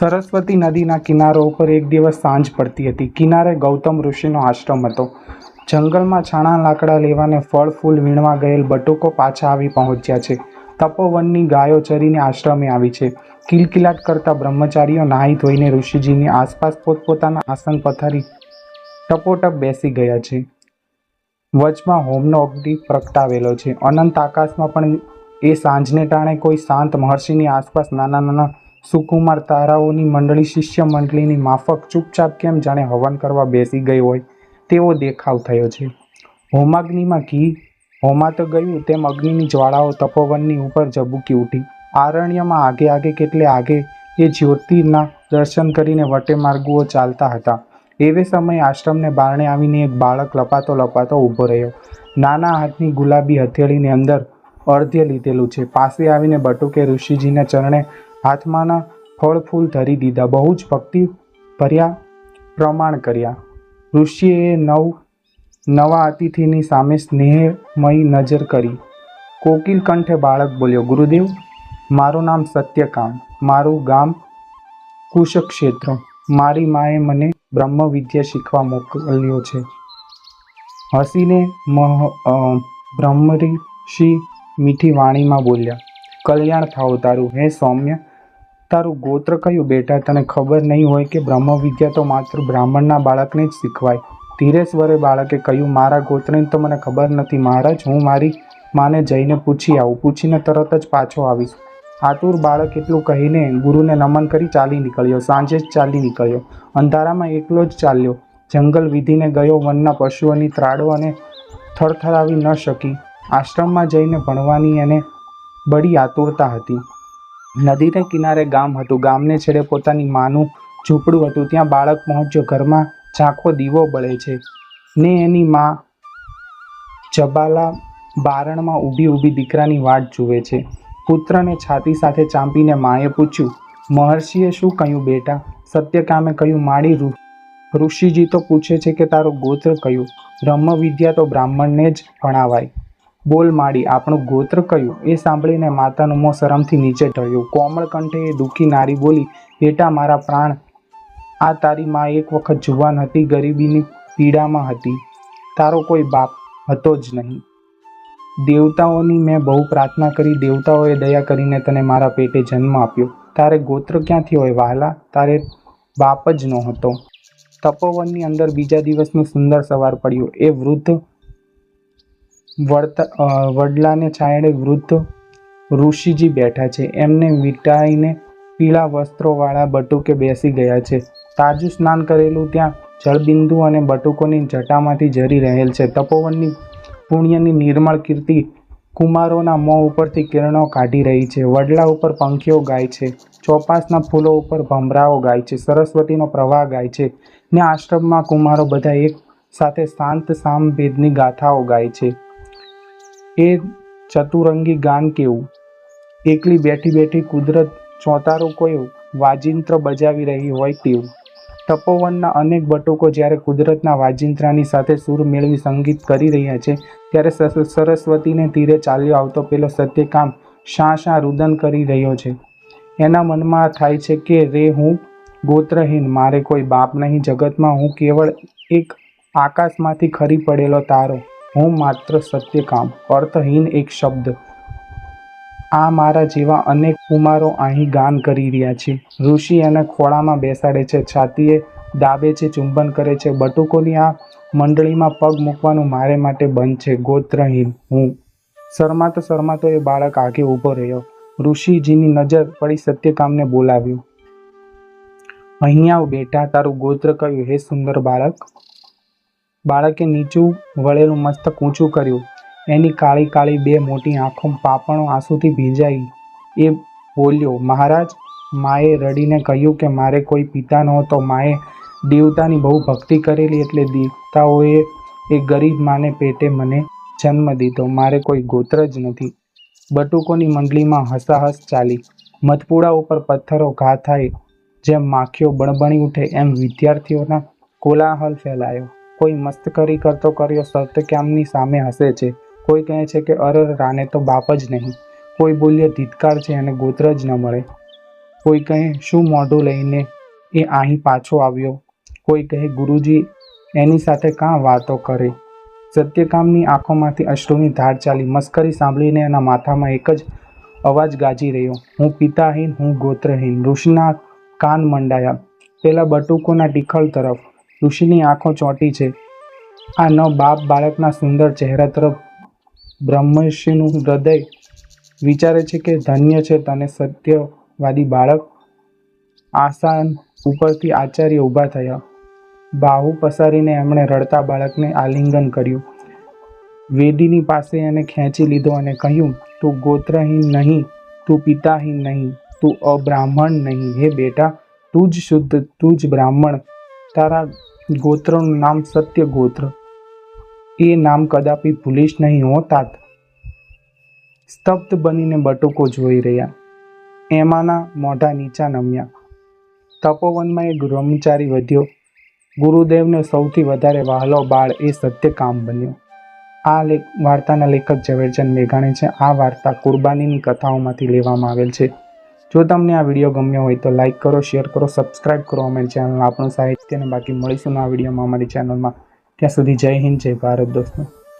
સરસ્વતી નદીના કિનારો ઉપર એક દિવસ સાંજ પડતી હતી. કિનારે ગૌતમ ઋષિનો આશ્રમ હતો. જંગલમાં છાણા લાકડા લેવાને ફળ, ફૂલ વીણવા ગયેલ બટુકો પાછા આવી પહોંચ્યા છે. તપોવનની ગાયો ચરીને આશ્રમે આવી છે. કિલકિલાટ કરતા બ્રહ્મચારીઓ નાહી ધોઈને ઋષિજીની આસપાસ પોતપોતાના આસન પથારી ટપોટપ બેસી ગયા છે. વચમાં હોમનો અગ્નિ પ્રગટાવેલો છે. અનંત આકાશમાં પણ એ સાંજને ટાણે કોઈ શાંત મહર્ષિની આસપાસ નાના નાના સુકુમાર તારાઓની મંડળી શિષ્ય મંડળીની માફક ચૂપચાપ કેમ જાણે હવન કરવા બેસી ગઈ હોય તેવો દેખાવ થયો છે. હોમાગ્નિમાં ઘી હોમાતો ગયું તેમ અગ્નિની જ્વાળાઓ તપોવનની ઉપર ઝબૂકી ઉઠી. આરણ્યમાં આગે આગે કેટલે આગે એ જ્યોતિના દર્શન કરીને વટે માર્ગુઓ ચાલતા હતા. એવે સમયે આશ્રમને બારણે આવીને એક બાળક લપાતો લપાતો ઊભો રહ્યો. નાના હાથની ગુલાબી હથેળીની અંદર અર્ધ્ય લીધેલું છે. પાસે આવીને બટુકે ઋષિજીના ચરણે હાથમાંના ફળ ફૂલ ધરી દીધા. બહુ જ ભક્તિ ભર્યા પ્રમાણ કર્યા. ઋષિએ નવ નવા અતિથિની સામે સ્નેહમય નજર કરી. કોકિલ કંઠે બાળક બોલ્યો ગુરુદેવ મારું નામ સત્યકામ. મારું ગામ કુશક્ષેત્ર. મારી માએ મને બ્રહ્મ વિદ્યા શીખવા મોકલ્યો છે. હસીને મહ અ, બ્રહ્મર્ષિ મીઠી વાણીમાં બોલ્યા કલ્યાણ થાવ તારું. હે સૌમ્ય તારું ગોત્ર કયું બેટા? તને ખબર નહીં હોય કે બ્રહ્મ વિદ્યા તો માત્ર બ્રાહ્મણના બાળકને જ શીખવાય. ધીરેશ્વરે બાળકે કહ્યું, મારા ગોત્રની તો મને ખબર નથી મહારાજ, હું મારી માને જઈને પૂછી આવું. પૂછીને તરત જ પાછો આવીશ. આતુર બાળક એટલું કહીને ગુરુને નમન કરી ચાલી નીકળ્યો. સાંજે જ ચાલી નીકળ્યો. અંધારામાં એકલો જ ચાલ્યો. જંગલ વિધીને ગયો, વનના પશુઓની ત્રાડો અને થરથરાવી ન શકી. આશ્રમમાં જઈને ભણવાની એને બડી આતુરતા હતી. નદીને કિનારે ગામ હતું. ગામને છેડે પોતાની માનું ઝૂંપડું હતું. ત્યાં બાળક પહોંચ્યો. ઘરમાં ઝાંખો દીવો બળે છે. ને એની મા જબાલા બારણમાં ઊભી ઊભી દીકરાની વાટ જુએ છે. પુત્રને છાતી સાથે ચાંપીને માએ પૂછ્યું, મહર્ષિએ શું કહ્યું બેટા? સત્યકામે કહ્યું માડી ઋષિજી તો પૂછે છે કે તારો ગોત્ર કયું? બ્રહ્મ વિદ્યા તો બ્રાહ્મણને જ ભણાવાય. બોલ માડી, આપણું ગોત્ર કયું? એ સાંભળીને માતાનું મોં શરમથી નીચે ઢળ્યું. કોમળ કંઠે દુઃખી નારી બોલી, બેટા, મારા પ્રાણ, આ તારી માં એક વખત જુવાન હતી, ગરીબીની પીડામાં હતી. તારો કોઈ બાપ હતો જ નહીં. દેવતાઓની મેં બહુ પ્રાર્થના કરી, દેવતાઓએ દયા કરીને તને મારા પેટે જન્મ આપ્યો. તારે ગોત્ર ક્યાંથી હોય? વહાલા, તારે બાપ જ નહોતો. તપોવનની અંદર બીજા દિવસનું સુંદર સવાર પડ્યું. એ વૃદ્ધ વડતા વડલાને છાંયડે વૃદ્ધ ઋષિજી બેઠા છે. એમને વીંટાઈને પીળા વસ્ત્રોવાળા બટુકે બેસી ગયા છે. તાજું સ્નાન કરેલું ત્યાં જળબિંદુ અને બટુકોની જટામાંથી ઝરી રહેલ છે. તપોવનની પુણ્યની નિર્મળ કીર્તિ કુમારોના મોં ઉપરથી કિરણો કાઢી રહી છે. વડલા ઉપર પંખીઓ ગાય છે. ચોપાસના ફૂલો ઉપર ભમરાઓ ગાય છે. સરસ્વતીનો પ્રવાહ ગાય છે ને આશ્રમમાં કુમારો બધા એક સાથે શાંત સામભેદની ગાથાઓ ગાય છે. એ ચતુરંગી ગાન કેવું? એકલી બેઠી બેઠી કુદરત ચોંતારો કોઈ વાજિંત્ર બજાવી રહી હોય તેવું. તપોવનના અનેક બટુકો જ્યારે કુદરતના વાજિંત્રાની સાથે સૂર મેળવી સંગીત કરી રહ્યા છે, ત્યારે સરસ્વતીને તીરે ચાલ્યો આવતો પેલો સત્યકામ શા શા રુદન કરી રહ્યો છે. એના મનમાં થાય છે કે, રે હું ગોત્રહીન, મારે કોઈ બાપ નહીં, જગતમાં હું કેવળ એક આકાશમાંથી ખરી પડેલો તારો. હું માત્ર સત્યકામ અર્થહીન એક શબ્દ. આ મારા જેવા અનેક કુમારો અહીં ગાન કરી રહ્યા છે. ઋષિ એને ખોળામાં બેસાડે છે, છાતીએ દાબે છે, ચુંબન કરે છે. બટુકોની આ મંડળીમાં પગ મૂકવાનું મારે માટે બંધ છે, ગોત્રહીન હું. શરમાતો શરમાતો એ બાળક આગે ઊભો રહ્યો. ઋષિજીની નજર પડી સત્યકામને બોલાવ્યું. અહીંયા બેટા, તારું ગોત્ર કહ્યું, હે સુંદર બાળક. બાળકે નીચું વળેલું મસ્તક ઊંચું કર્યું. એની કાળી કાળી બે મોટી આંખો પાપણો આંસુથી ભીંજાઈ. એ બોલ્યો, મહારાજ, માએ રડીને કહ્યું કે મારે કોઈ પિતા નહોતો, માએ દેવતાની બહુ ભક્તિ કરેલી એટલે દેવતાઓએ એ ગરીબ માને પેટે મને જન્મ દીધો. મારે કોઈ ગોત્ર જ નથી. બટુકોની મંડળીમાં હસાહસ ચાલી. મધપુડા ઉપર પથ્થરો ઘા થાય, જેમ માખીઓ બણબણી ઉઠે, એમ વિદ્યાર્થીઓના કોલાહલ ફેલાયો. કોઈ મસ્તકરી કરતો કર્યો સત્યકામની સામે હસે છે. કોઈ કહે છે કે, અરર, રાને તો બાપ જ નહીં. કોઈ બોલ્યો, ધિતકાર છે અને ગોત્ર જ ન મળે. કોઈ કહે, શું મોઢું લઈને એ અહીં પાછો આવ્યો? કોઈ કહે, ગુરુજી, એની સાથે કાં વાતો કરે? સત્યકામની આંખોમાંથી અશ્રુની ધાર ચાલી મસ્કરી સાંભળીને એના માથામાં એક જ અવાજ ગાજી રહ્યો. હું પિતાહીન, હું ગોત્રહીન, ઋષિના કાન મંડાયા. પેલા બટુકોના ટીખળ તરફ ઋષિની આંખો ચોંટી છે. આ ન બાપ બાળકના સુંદર ચહેરા તરફ બ્રહ્મર્ષિનું હૃદય વિચારે છે કે ધન્ય છે તને સત્યવાદી બાળક. આસાન ઉપરથી આચાર્ય ઊભા થયા. બાહુ પસારીને એમણે રડતા બાળકને આલિંગન કર્યું. વેદીની પાસે એને ખેંચી લીધો અને કહ્યું, તું ગોત્રહીન નહીં, તું પિતાહીન નહીં, તું અબ્રાહ્મણ નહીં. હે બેટા, તું જ શુદ્ધ, તું જ બ્રાહ્મણ. તારા ગોત્રનું નામ સત્ય ગોત્ર. એ નામ કદાપી ભૂલીશ નહીં હો, તાત. સ્તબ્ધ બનીને બટુકો જોઈ રહ્યા. એમાંના મોઢા નીચા નમ્યા. તપોવનમાં એક બ્રહ્મચારી વધ્યો. ગુરુદેવને સૌથી વધારે વહાલો બાળ એ સત્ય કામ બન્યો. આ લેખ વાર્તાના લેખક ઝવેરચંદ મેઘાણી છે. આ વાર્તા કુરબાનીની કથાઓમાંથી લેવામાં આવેલ છે. જો તમને આ વીડિયો ગમ્યો હોય તો લાઇક કરો શેર કરો સબસ્ક્રાઇબ કરો અમારી ચેનલ આપણું સાહિત્ય અને બાકી મળીશું આ વિડીયોમાં અમારી ચેનલમાં ત્યાં સુધી જય હિન્દ, જય ભારત, દોસ્તો.